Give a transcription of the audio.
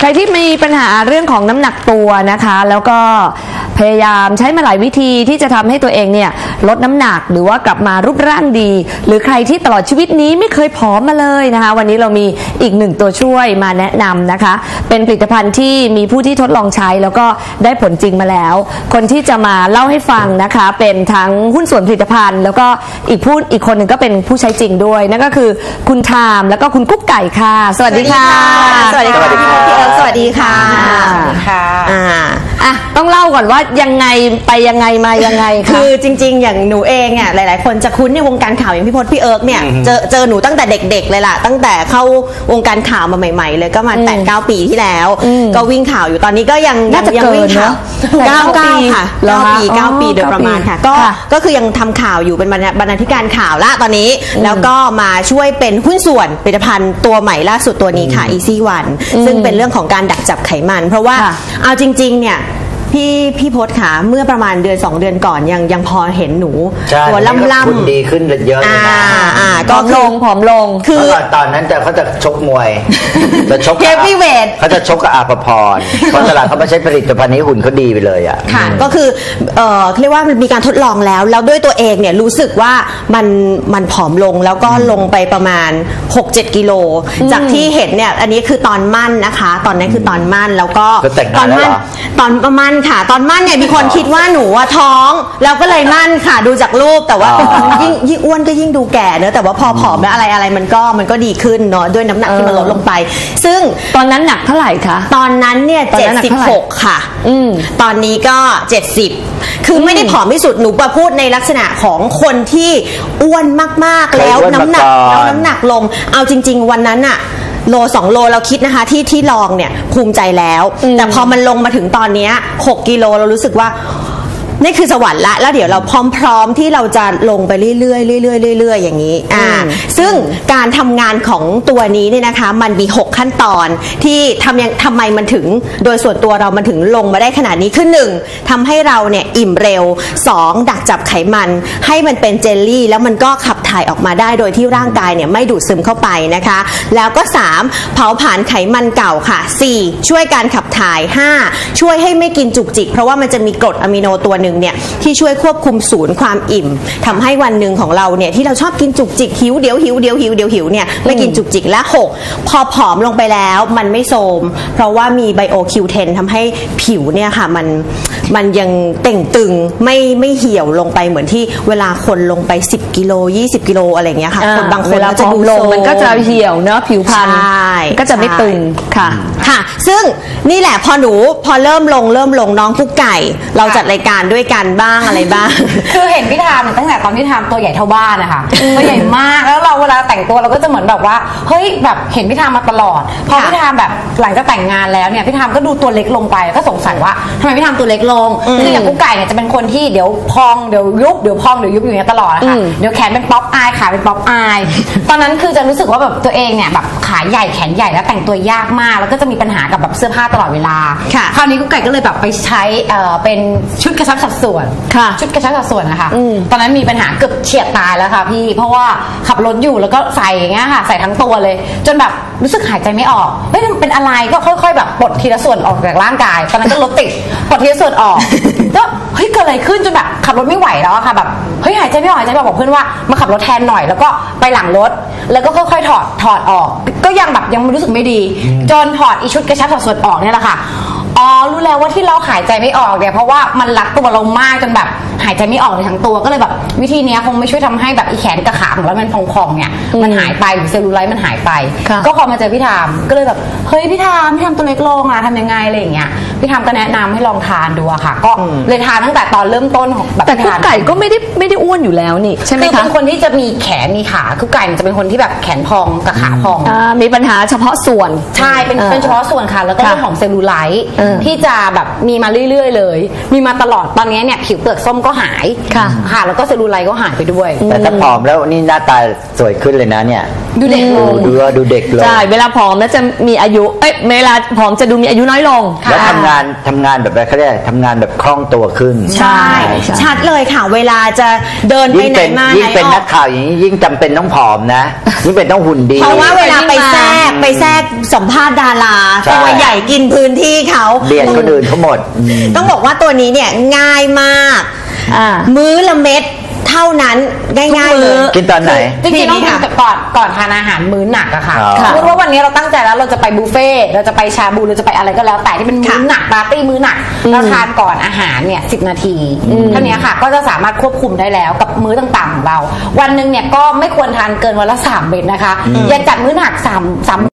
ใครที่มีปัญหาเรื่องของน้ำหนักตัวนะคะ แล้วก็พยายามใช้มาหลายวิธีที่จะทำให้ตัวเองเนี่ยลดน้ำหนักหรือว่ากลับมารูปร่างดี หรือใครที่ตลอดชีวิตนี้ไม่เคยผอมมาเลยนะคะ วันนี้เรามีอีกหนึ่งตัวช่วยมาแนะนำนะคะ เป็นผลิตภัณฑ์ที่มีผู้ที่ทดลองใช้แล้วก็ได้ผลจริงมาแล้ว คนที่จะมาเล่าให้ฟังนะคะ เป็นทั้งหุ้นส่วนผลิตภัณฑ์ แล้วก็อีกผู้อีกคนหนึ่งก็เป็นผู้ใช้จริงด้วยนั่นก็คือคุณทามแล้วก็คุณกุ๊กไก่ค่ะ สวัสดีค่ะ สวัสดีค่ะสวัส ดีค่ะ พี่เอิร์กสวัสดีค่ะ ค่ะ ก่อนว่ายังไงไปยังไงมายังไงคะคือจริง ๆ อย่างหนูเองอะหลาย ๆ คนจะคุ้นในวงการข่าวอย่างพี่พศพี่เอิร์กเนี่ยเจอเจอหนูตั้งแต่เด็ก ๆ เลยล่ะ ตั้งแต่เข้าวงการข่าวมาใหม่ ๆ เลยก็มาแปดเก้าปีที่แล้ว อืมก็วิ่งข่าวอยู่ตอนนี้ก็ยังน่าจะยังวิ่งข่าวเกินเนอะเก้าเก้าเก้าปีค่ะเหรอเก้าคะปีเก้าอ๋อปีโดยเก้าประมาณปีค่ะ ก็ค่ะก็คือยังทำข่าวอยู่เป็นบรรณาบรรณาธิการข่าวละตอนนี้ แล้วก็มาช่วยเป็นหุ้นส่วนผลิตภัณฑ์ตัวใหม่ล่าสุดตัวนี้ค่ะ Easy One ซึ่งเป็นเรื่องของการดักจับไขมัน เพราะว่าค่ะ เอาจริง ๆ เนี่ย พี่พี่พศขาเมื่อประมาณเดือน 2 เดือนก่อนยังยังพอเห็นหนู ใช่ตัวล่ำล่ำคุณดีขึ้นเยอะเลยอ่านะอ่าผก็อมคืลองผอมลง คือเมื่อก่อนตอนนั้นแต่เขาจะชกมวย จะชกกับ Heavyweight เขาจะชกกับอาภพร เพราะตลาดเขาไม่ใช้ผลิตภัณฑ์นี้หุ่นเขาดีไปเลยอะ ค่ะก็คือเอ่อเรียกว่ามันมีการทดลองแล้ว แล้วด้วยตัวเองเนี่ยรู้สึกว่ามันมันผอมลงแล้วก็ลงไปประมาณ 6-7 กิโล จากที่เห็นเนี่ยอันนี้คือตอนมั่นนะคะ ตอนนั้นคือตอนมั่นแล้วก็ก็แต่งตงาอนนแล้วมั่นเหรอ ตอนประมาณค่ะ ตอนมั่นเนี่ยมีคนคิดว่าหนูอะท้องแล้วก็เลยมั่นค่ะ ดูจากรูปแต่ว่ายิ่งยิ่งอ้วนก็ยิ่งดูแก่เนอะแต่ว่าพอผอมแล้วอะไรอะไรมันก็มันก็ดีขึ้นเนาะด้วยน้ำหนักที่มันลดลงไป ซึ่งตอนนั้นหนักเท่าไหร่คะ ตอนนั้นเนี่ยตอนนั้นหนักเท่าไหร่ 76 ค่ะ อืม ตอนนี้ก็ 70 คือไม่ได้ผอมที่สุด หนูมาพูดในลักษณะของคนที่อ้วนมากๆเคยแล้วอ้วนมาน้ำหนักก่อน แล้วน้ำหนักลง เอาจริง ๆ วันนั้นอะ โลสองโลเราคิดนะคะ ที่ที่ลองเนี่ยภูมิใจแล้วอืมแต่พอมันลงมาถึงตอนเนี้ย6กิโลเรารู้สึกว่า นี่คือสวรรค์ละแล้วเดี๋ยวเราพร้อม ๆ ที่เราจะลงไปเรื่อยๆเรื่อยๆเรื่อยๆอย่างนี้อ่าอืมซึ่งการทำงานของตัวนี้เนี่ยนะคะ มันมี 6 ขั้นตอนที่ทำยังทำไมมันถึงโดยส่วนตัวเรามันถึงลงมาได้ขนาดนี้คือหนึ่งทำให้เราเนี่ยอิ่มเร็ว 2 ดักจับไขมัน ให้มันเป็นเจลลี่ แล้วมันก็ขับถ่ายออกมาได้โดยที่ร่างกายเนี่ยไม่ดูดซึมเข้าไปนะคะ แล้วก็ 3 เผาผลาญไขมันเก่าค่ะ 4 ช่วยการขับถ่าย 5 ช่วยให้ไม่กินจุกจิก เพราะว่ามันจะมีกรดอะมิโนตัวหนึ่งเนี่ยที่ช่วยควบคุมศูนย์ความอิ่มทำให้วันหนึ่งของเราเนี่ยที่เราชอบกินจุกจิกหิวเดี๋ยวหิวเดี๋ยวหิวเดี๋ยวหิวเนี่ยไม่กินจุกจิกและ6พอผอมลงไปแล้วมันไม่โทรมเพราะว่ามีไบโอคิวเทนทำให้ผิวเนี่ยค่ะมันมันยังเต่งตึงไม่ไม่เหี่ยวลงไปเหมือนที่เวลาคนลงไป 10 กิโล 20 กิโลอะไรอย่างเงี้ยค่ะคนบางคนเวลาก็จะผอดูมลงโทรมันก็จะเหี่ยวเนอะผิวพรรณใช่ก็จะไม่ตึงค่ะค่ะ ซึ่งนี่แหละพอหนูพอเริ่มลงเริ่มลงน้องกุ๊กไก่ เราจัดรายการด้วยกันบ้างอะไรบ้าง คือเห็นพี่ทามเนี่ยตั้งแต่ตอนพี่ทามตัวใหญ่เท่าบ้านนะคะตัวใหญ่มากแล้วเราเวลาแต่งตัวเราก็จะเหมือนแบบว่าเฮ้ยแบบเห็นพี่ทามมาตลอดพอค่ะพี่ทามแบบหลังจากแต่งงานแล้วเนี่ยพี่ทามก็ดูตัวเล็กลงไปก็สงสัยว่าทำไมพี่ทามตัวเล็กลงคืออย่างกุ๊กไก่เนี่ยจะเป็นคนที่เดี๋ยวพองเดี๋ยวยุบเดี๋ยวพองเดี๋ยวยุบอยู่อย่างเงี้ยตลอดนะคะอืมเดี๋ยวแขนเป็นป๊อปอายขาเป็นป๊อปอายตอนนั้นคือจะรู้สึกว่าแบบตัวเองเนี่ยแบบขาใหญ่แขนใหญ่แล้วแต่งตัวยากมากแล้วก็จะมีปัญหากับแบบเสื้อผ้าตลอดเวลาค่ะคราวนี้กุ๊กไก่ก็เลยแบบไปใช้เอ่อเป็นชุดกระชับสัดส่วนค่ะชุดกระชับสัดส่วนนะคะอืมตอนนั้นมีปัญหาเกือบเฉียดตายแล้วค่ะพี่เพราะว่าขับรถอยู่แล้วก็ใส่อย่างเงี้ยค่ะใส่ทั้งตัวเลย จนแบบรู้สึกหายใจไม่ออกเฮ้ยมันเป็นอะไรก็ค่อย ๆ แบบปลดทีละส่วนออกจากร่างกาย ตอนนั้นก็รถติดปลดทีละส่วนออก ก็เฮ้ยเกิดอะไรขึ้นจนแบบขับรถไม่ไหวแล้วอะค่ะแบบเฮ้ยหายใจไม่ออกหายใจไม่ออกบอกเพื่อนว่ามาขับรถแทนหน่อย แล้วก็ไปหลังรถ แล้วก็ค่อยๆถอดถอดออก ก็ยังแบบยังรู้สึกไม่ดี จนถอดอีชุดกระชับสัดส่วนออกเนี่ยแหละค่ะ อ๋อรู้แล้วว่าที่เราหายใจไม่ออกเนี่ยเพราะว่ามันรัดตัวเรามากจนแบบหายใจไม่ออกเลยทั้งตัวก็เลยแบบวิธีเนี้ยคงไม่ช่วยทำให้แบบอีแขนกับขาของเรามันพองๆเนี่ยมันหายไปหรือเซลลูไลท์มันหายไป ค่ะ ก็พอมาเจอพี่ทามก็เลยแบบเฮ้ยพี่ทามพี่ทามตัวเล็กลงอะทำยังไงอะไรอย่างเงี้ยพี่ทามก็แนะนำให้ลองทานดูอะค่ะ ก็เลยทานตั้งแต่ตอนเริ่มต้นของแบบแต่พี่กุ๊กทาน ไก่ก็ไม่ได้ไม่ได้อ้วนอยู่แล้วนี่ ใช่ไหมคือคะเป็นคนที่จะมีแขนมีขาคือไก่เนี่ยจะเป็นคนที่แบบแขนพองกับขาพอง อ่ามีปัญหาเฉพาะส่วน ใช่เป็นออเป็นเฉพาะส่วนค่ะ แล้วก็ค่ะเรื่องของเซลลูไลท์เอออที่จะแบบมีมาเรื่อยๆเลย มีมาตลอดตอนนี้เนี่ยผิวเปลือกส้มก็หายค่ะค่ะแล้วก็เซลลูไลท์ก็หายไปด้วยแต่ถ้าผอมแล้วนี่หน้าตาสวยขึ้นเลยนะเนี่ย ดูเด็กลงดูว่าดูเด็กลงใช่เวลาผอมแล้วจะมีอายุเอ้ยเวลาผอมจะดูมีอายุน้อยลง แล้วทำงานทำงานแบบอะไรเขาเรียกทำงานแบบคล่องตัวขึ้น ใช่ใช่ชัดเลยค่ะเวลาจะเดินไปยิ่งไหนเป็นมายิ่งเป็นไหอนัอกข่าวอย่างนี้ยิ่งจำเป็นต้องผอมนะยิ่งเป็นต้องหุ่นดี เพราะว่าเวลาไปแทรกไป แทรกสัมภาษณ์ดาราใช่ ตัวใหญ่กินพื้นที่เขาเบียดคนอื่นเขาหมดอืมต้องบอกว่าตัวนี้เนี่ยง่ายมาก อ่ามื้อละเม็ดเท่านั้นง่ายๆเลย กินตอนไหน จริงๆต้องนี่กิค่ะนแต่ก่อนก่อนทานอาหารมื้อหนักอะค่ะอ๋อสมมติว่าวันนี้เราตั้งใจแล้วเราจะไปบุฟเฟ่ต์เราจะไปชาบูเราจะไปอะไรก็แล้ว แต่ที่เป็นมื้อหนักปาร์ตี้มื้อหนักเราทานก่อนอาหารเนี่ยสินาทีเท่านี้ค่ะ ก็จะสามารถควบคุมได้แล้วกับมื้อต่างๆของเรา วันหนึ่งเนี่ยก็ไม่ควรทานเกินวันละสามเม็ดนะคะ อย่าจัดมื้อหนักสามสาม